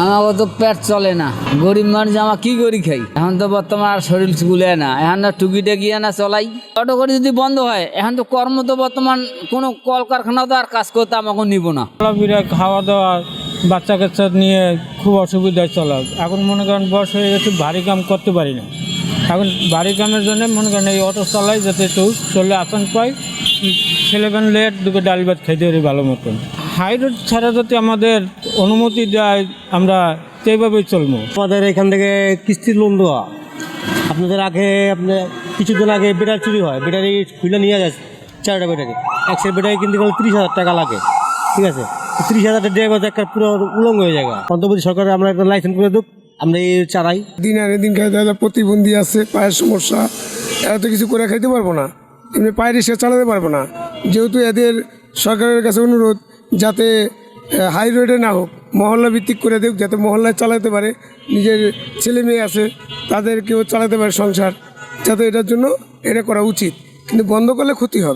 আমাকে তো পেট চলে না। গরিব মানুষ আমার কি করি খাই? এখন তো বর্তমান আর শরীর গুলে না। এখন না টুকিটা গিয়ে না চলাই। অটো করে যদি বন্ধ হয়, এখন তো কর্ম তো বর্তমান কোনো কলকারখানাও তো আর কাজ করতে আমাকে নিব না। খাওয়া দাওয়া বাচ্চা কাচ্চা নিয়ে খুব অসুবিধায় চলা। এখন মনে করেন বয়স হয়ে গেছে, ভারী কাম করতে পারি না। এখন ভারী কামের জন্য মনে করেন এই অটো চালাই, যাতে একটু চলে আসান পাই। ছেলেবেন লেট, দুটো ডাল ভাত খাইতে পারি ভালো মতন। হাই রোড ছাড়া যাতে আমাদের অনুমতি দেয় আমরা সেইভাবেই চলবো। আমাদের এখান থেকে কিস্তির লোন দেওয়া। আপনাদের আগে আপনার কিছুদিন আগে ব্যাটারি চুরি হয়। ব্যাটারি খুলে নিয়ে যায় চারটা ব্যাটারি। একশো ব্যাটারি কিনতে গেলে তিরিশ হাজার টাকা লাগে। ঠিক আছে? তিরিশ হাজার ড্রাইভার একটা পুরো উলঙ্গ হয়ে যায় অন্তর্বর্তী সরকার আমরা একটা লাইসেন্স করে দেব আমরা এই চালাই। দিন আনে দিন খাইতে হলে প্রতিবন্ধী আছে পায়ের সমস্যা। এরা তো কিছু করে খাইতে পারব না। এমনি পায়ের রিক্সা চালাতে পারব না। যেহেতু এদের সরকারের কাছে অনুরোধ যাতে হাই রোডে না হোক, মহল্লা ভিত্তিক করে দেখ যাতে মহল্লায় চালাতে পারে, নিজের ছেলে মেয়ে আছে, তাদেরকেও চালাতে পারে সংসার, যাতে এটার জন্য এটা করা উচিত। কিন্তু বন্ধ করলে ক্ষতি হবে।